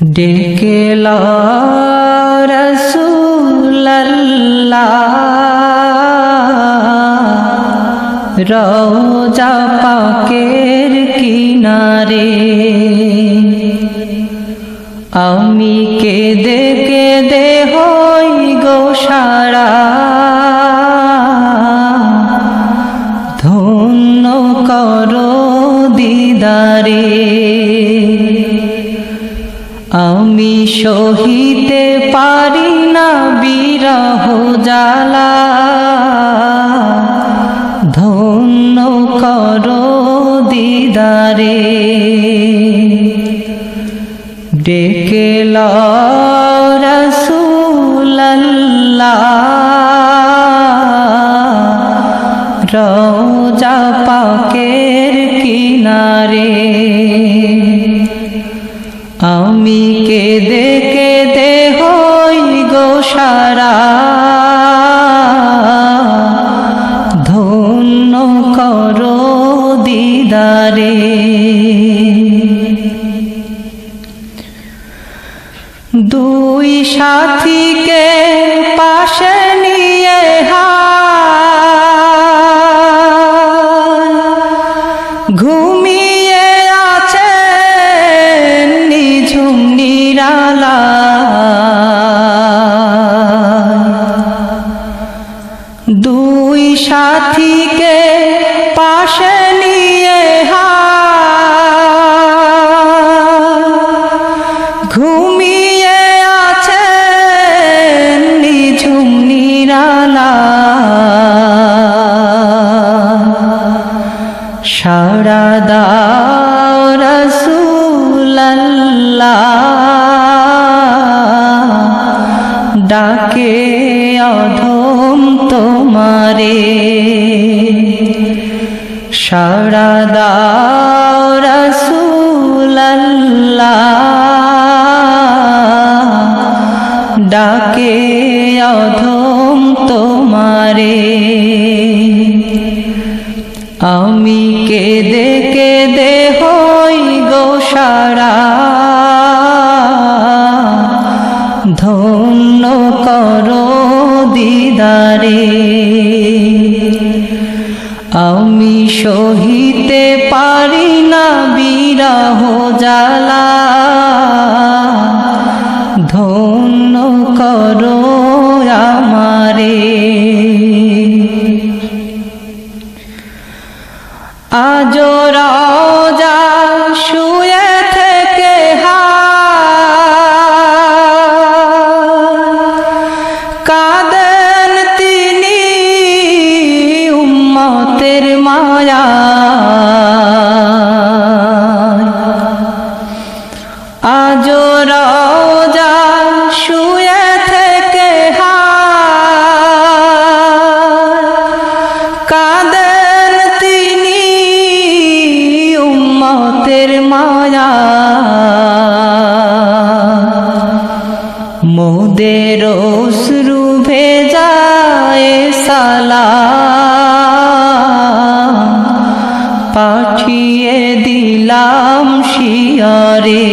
ডেকে রোজা পাকের কিনারে আমি কেঁদে কেঁদে সহিতে পারি না বিরহ জ্বালা। ধন্য কর দিদারে। ডেকে রসুল্লাহ আমি কেঁদে কেঁদে হই গো সারা ডাকে অধম তোমারে। সারা ডাকে অধম তোমারে। আমি সহিতে পারি না বিরাহ জ্বালা। পাঠিয়ে দিলাম শিয়রে।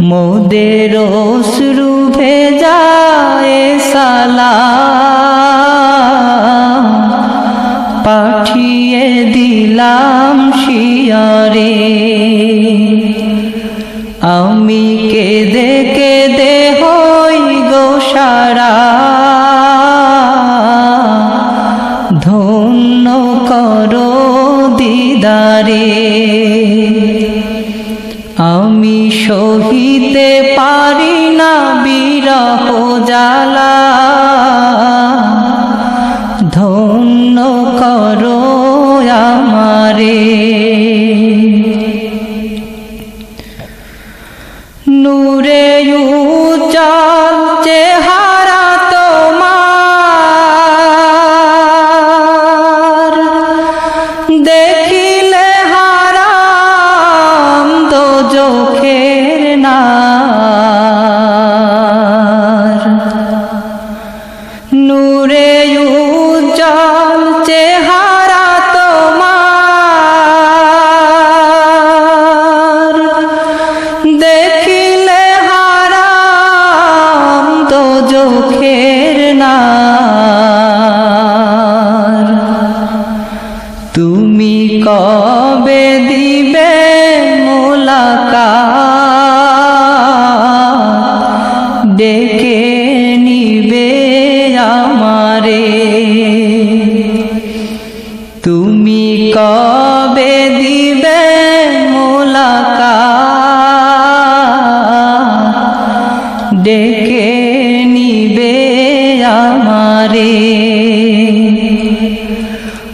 মোদের অশ্রু ভেজায় সালা পাঠিয়ে দিলাম শিয়রে। আমি জ্বালা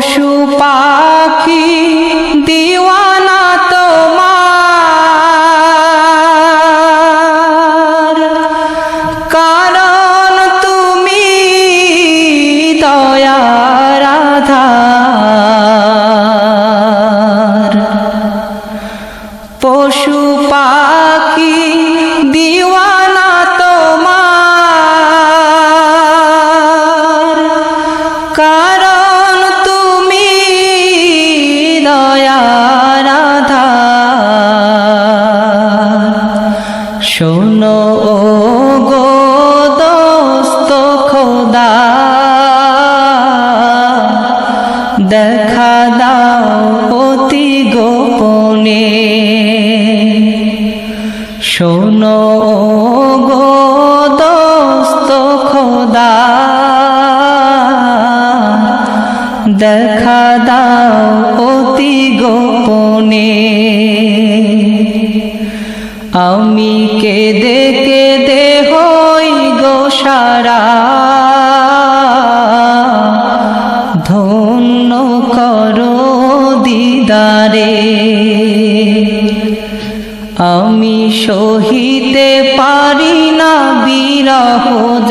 পশু পাখি দিওয়ানা শোনো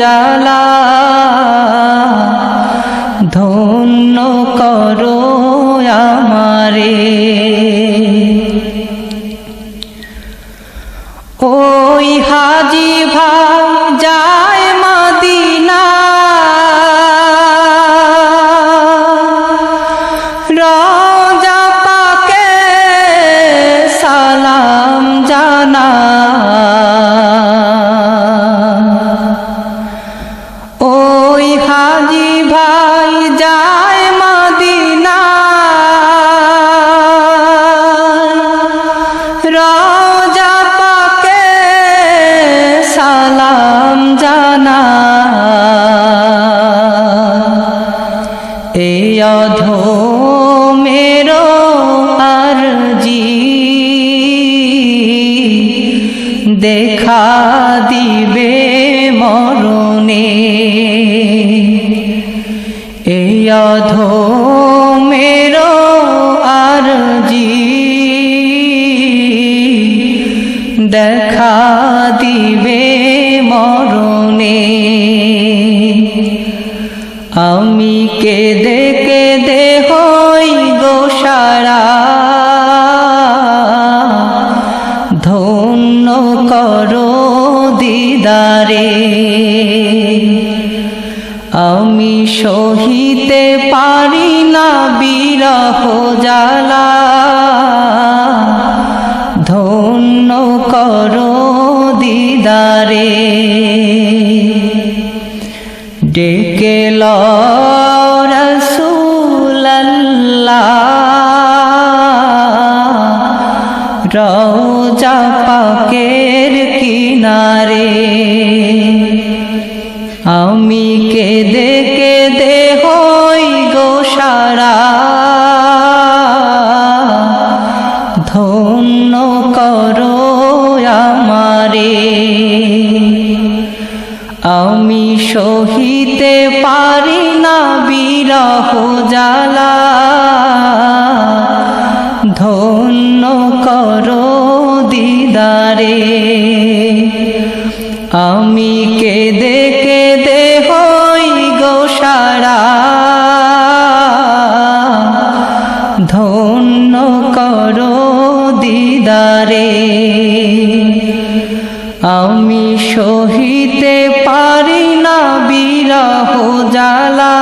জ্বালা ধন্য করো জানা এ অধো মেরো আরজি দেখা দিবে মরণে। এই অধো মেরো আরজি দেখা সহিতে পারি না বিরহ জ্বালা। ধন্য করো দিদারে। ডেকে রসুল্লাহ রওজা পাকের সারা। ধন্য করো আমারে। আমি সহিতে পারি না বিরহ জ্বালা। ধন্য করো দিদারে। আমি কেঁদে কেঁদে সহিতে পারি না বিরহ জ্বালা।